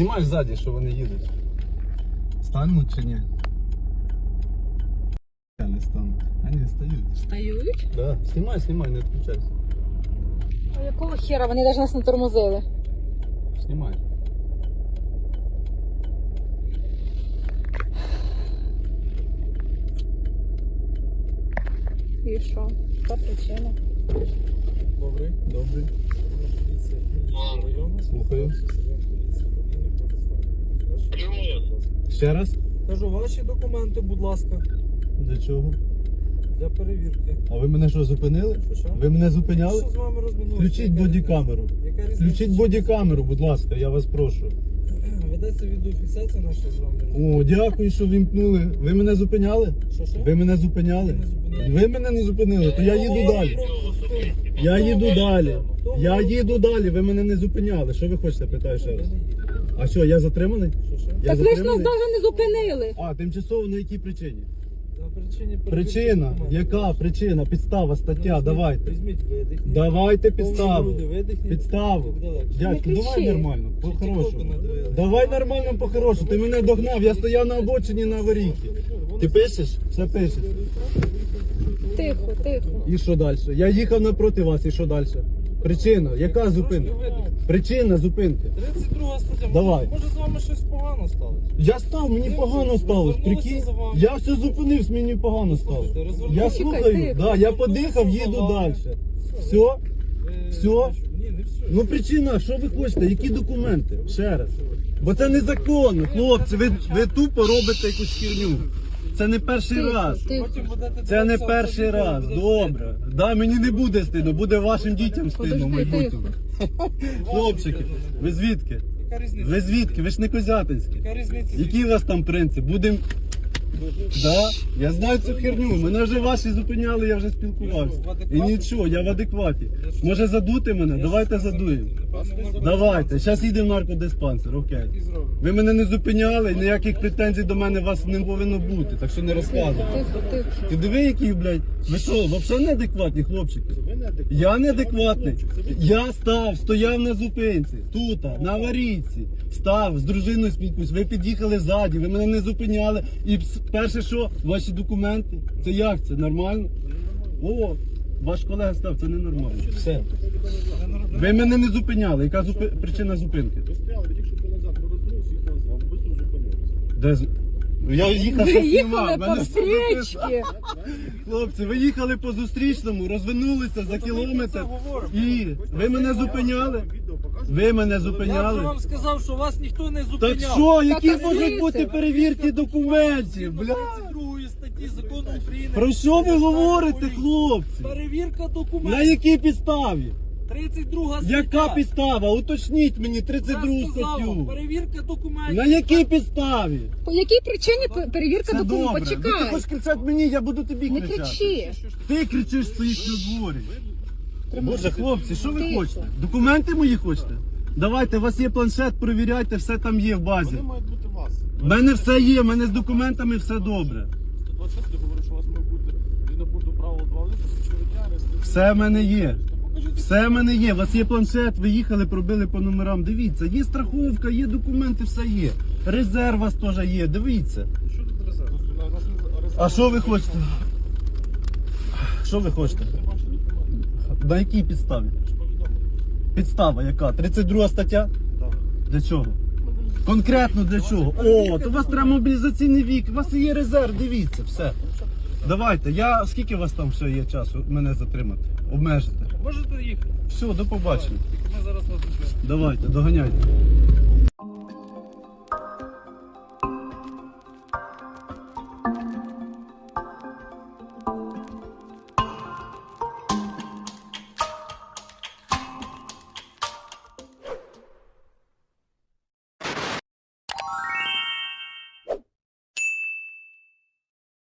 Знімай ззаді, що вони їдуть. Стануть чи ні? Я не стануть. А ні, стають. Встають? Да. Знімай, знімай, не відключайся. А якого хера? Вони навіть нас не тормозили. Знімай. І що? Яка причина? Добрий, добрий. Слухаю. Ще раз? Кажу, ваші документи, будь ласка, Для чого? для перевірки. А ви мене що, зупинили? Що, що? Ви мене зупиняли? Що з вами розминулося? Включіть Яка- бодікамеру. Яка різниця? Включіть бодікамеру, будь ласка, я вас прошу. Ведеться відеофіксація наша з вами. О, дякую, що вімкнули. Ви мене зупиняли? Що, що? Ви мене зупиняли? Зупиняли. Ви мене не зупинили, то я їду далі. Я їду далі. Я їду далі, ви мене не зупиняли. Що ви хочете, питаю ще раз. А що, я затриманий? Я так ви ж нас затриманий? навіть не зупинили. А, тимчасово на якій причині? Причина, яка причина, підстава, стаття, давайте. Візьміть видихніть. Давайте Повні підставу. видихніть. Підставу. Буде. Дядько, Не давай кричи. нормально, по-хорошому. Давай нормально по-хорошому. Ти мене догнав, я стояв на обочині на аварійці. Ти пишеш? Все пишеш. Тихо, тихо. І що далі? Я їхав напроти вас, і що далі? Причина, яка зупинка? Причина зупинки. 32 стаття. Давай. Може з вами щось погано сталося? Я став, мені погано сталося. Прикинь, я все зупинився, мені погано стало. Я слухаю, да, я подихав, їду далі. Все? Е, Все? Все. Ну причина, що ви хочете? Які документи? Ще раз. Бо це незаконно, хлопці. Ви, ви тупо робите якусь херню. Це не перший Тихо, раз. Це не перший раз. Добре. Да, мені не буде стидно, буде вашим дітям стидно в майбутньому. Хлопчики, ви звідки? Ви звідки? Ви ж не козятинські. Який у вас там принцип? Будем. Да? Я знаю цю херню. Мене вже ваші зупиняли, я вже спілкувався. І нічого, я в адекваті. Може задути мене? Давайте задуємо. Давайте. Зараз їдемо в наркодиспансер, окей. Ви мене не зупиняли, ніяких претензій до мене у вас не повинно бути, так що не розказуйте. Ти диви, який, блядь, ви що, взагалі неадекватні хлопчики? Я неадекватний. Я став, стояв на зупинці, тут, на аварійці, став, з дружиною спілкуюсь, ви під'їхали ззаді, ви мене не зупиняли. І перше що, ваші документи? Це як це? Нормально? О, ваш колега став, це ненормально. Все. Ви мене не зупиняли. Яка зупи... причина зупинки? Ви стояли, ви тільки що назад, ми розвернулися і поза, ви швидко зупинилися. Де з- Я їхав Ви їхали по мене встрічці. Хлопці, ви їхали по зустрічному, розвернулися за кілометр і ви мене зупиняли. Ви мене Я зупиняли. вам сказав, що вас ніхто не зупиняв. Так що, які Так, можуть бути перевірки документів? Бля. 32 статті закону України. Про що ви говорите, хлопці? Перевірка документів. На якій підставі? 32 стаття. Яка підстава? Уточніть мені Я 32 сказав вам, статтю. Перевірка документів. На якій підставі? По якій причині пе- перевірка Це документів? добре. Ну, ти Почекай. хочеш кричати мені, я буду тобі Не кричати. кричи. Ти кричиш стоїш на дворі. Боже, хлопці, що ви Тихо. хочете? Документи мої хочете? Давайте, у вас є планшет, провіряйте, все там є в базі. Вони мають бути у вас. У мене все є, у мене з документами все добре. 126 говорить, що у вас має бути згідно пункту правил 2 листа, дня, реєстрація. Все в мене є. Все в мене є. У вас є планшет, ви їхали, пробили по номерам. Дивіться, є страховка, є документи, все є. Резерв у вас теж є. Дивіться. Що тут резерв? А що ви хочете? Що ви хочете? На якій підставі? Підстава яка? 32 стаття? Для чого? Конкретно для чого? О, то у вас треба мобілізаційний вік, у вас є резерв, дивіться, все. Давайте, я скільки у вас там ще є часу мене затримати? Обмежити. Можете їхати. Все, до побачення. Ми зараз вас зупинимо. Давайте, доганяйте.